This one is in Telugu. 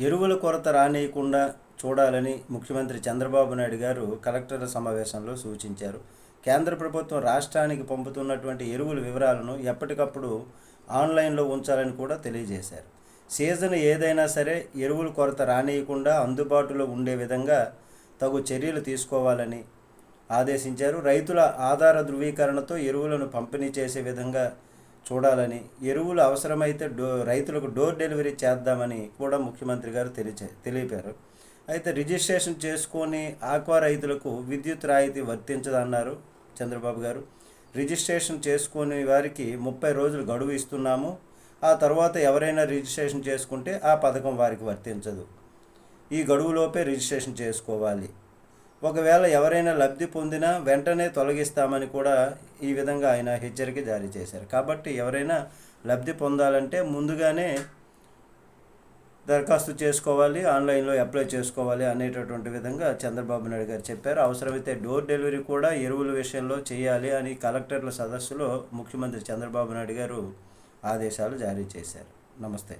ఎరువుల కొరత రానియకుండా చూడాలని ముఖ్యమంత్రి చంద్రబాబు నాయుడు గారు కలెక్టర్ల సమావేశంలో సూచించారు. కేంద్ర ప్రభుత్వం రాష్ట్రానికి పంపుతున్నటువంటి ఎరువుల వివరాలను ఎప్పటికప్పుడు ఆన్లైన్లో ఉంచాలని కూడా తెలియజేశారు. సీజన్ ఏదైనా సరే ఎరువుల కొరత రానియకుండా అందుబాటులో ఉండే విధంగా తగు చర్యలు తీసుకోవాలని ఆదేశించారు. రైతుల ఆధార ధృవీకరణతో ఎరువులను పంపిణీ చేసే విధంగా చూడాలని ఎరువులు అవసరమైతే డో రైతులకు డోర్ డెలివరీ చేద్దామని కూడా ముఖ్యమంత్రి గారు తెలియచే తెలిపారు. అయితే రిజిస్ట్రేషన్ చేసుకొని ఆక్వా రైతులకు విద్యుత్ రాయితీ వర్తించదన్నారు చంద్రబాబు గారు. రిజిస్ట్రేషన్ చేసుకునే వారికి ముప్పై రోజులు గడువు ఇస్తున్నాము. ఆ తర్వాత ఎవరైనా రిజిస్ట్రేషన్ చేసుకుంటే ఆ పథకం వారికి వర్తించదు. ఈ గడువులోపే రిజిస్ట్రేషన్ చేసుకోవాలి. ఒకవేళ ఎవరైనా లబ్ధి పొందినా వెంటనే తొలగిస్తామని కూడా ఈ విధంగా ఆయన హెచ్చరిక జారీ చేశారు. కాబట్టి ఎవరైనా లబ్ధి పొందాలంటే ముందుగానే దరఖాస్తు చేసుకోవాలి ఆన్లైన్లో అప్లై చేసుకోవాలి అనేటటువంటి విధంగా చంద్రబాబు నాయుడు గారు చెప్పారు. అవసరమైతే డోర్ డెలివరీ కూడా ఎరువుల విషయంలో చేయాలి అని కలెక్టర్ల సదస్సులో ముఖ్యమంత్రి చంద్రబాబు నాయుడు గారు ఆదేశాలు జారీ చేశారు. నమస్తే.